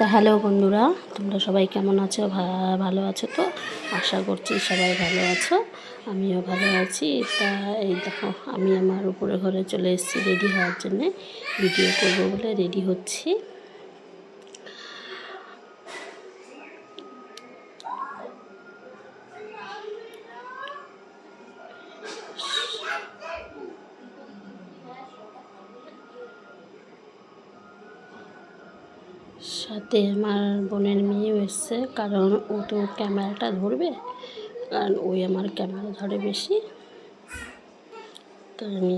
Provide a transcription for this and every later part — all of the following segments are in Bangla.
তা হ্যালো বন্ধুরা, তোমরা সবাই কেমন আছো? ভালো আছো তো? আশা করছি সবাই ভালো আছো, আমিও ভালো আছি। তা এই দেখো, আমি আমার উপরে ঘরে চলে এসেছি রেডি হওয়ার জন্যে। ভিডিও করব বলে রেডি হচ্ছি। সাথে আমার বোনের মেয়েও এসছে, কারণ ও তো ক্যামেরাটা ধরবে, কারণ ওই আমার ক্যামেরা ধরে বেশি। তো আমি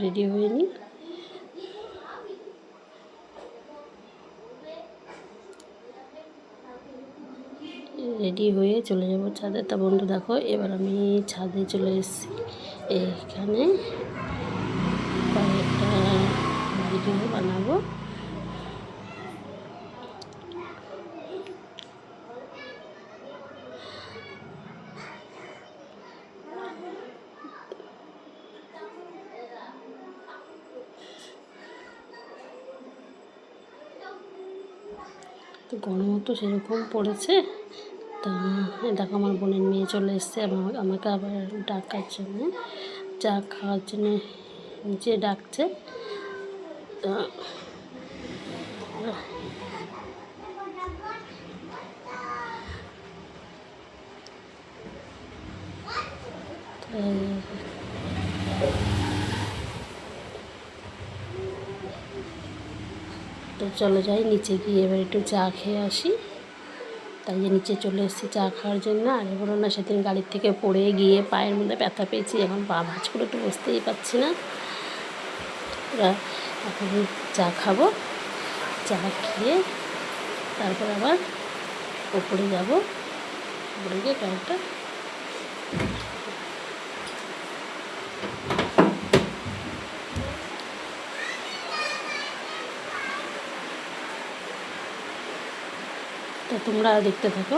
রেডি হয়ে নিই। রেডি হয়ে চলে যাব ছাদে। তা বন্ধু, দেখো, এবার আমি ছাদে চলে এসেছি। এখানে কয়েকটা ভিডিও বানাবো তো গরমও তো সেরকম পড়েছে। তা দেখো আমার বোনের মেয়ে চলে এসছে আমা- আমাকে আবার ডাকার জন্য, চা খাওয়ার জন্য নিচে ডাকছে। তা তো চলে যাই, নিচে গিয়ে এবার একটু চা খেয়ে আসি। তাই যে নিচে চলে এসেছি চা খাওয়ার জন্য। আর এবারও না সেদিন গাড়ির থেকে পড়ে গিয়ে পায়ের মধ্যে ব্যথা পেয়েছি। এখন পা ভাঁজ করে একটু বসতেই পারছি না। এবার এখন চা খাব, চা খেয়ে তারপর আবার ওপরে যাব। ওপরে গিয়ে কয়েকটা তো তোমরা দেখতে থাকো।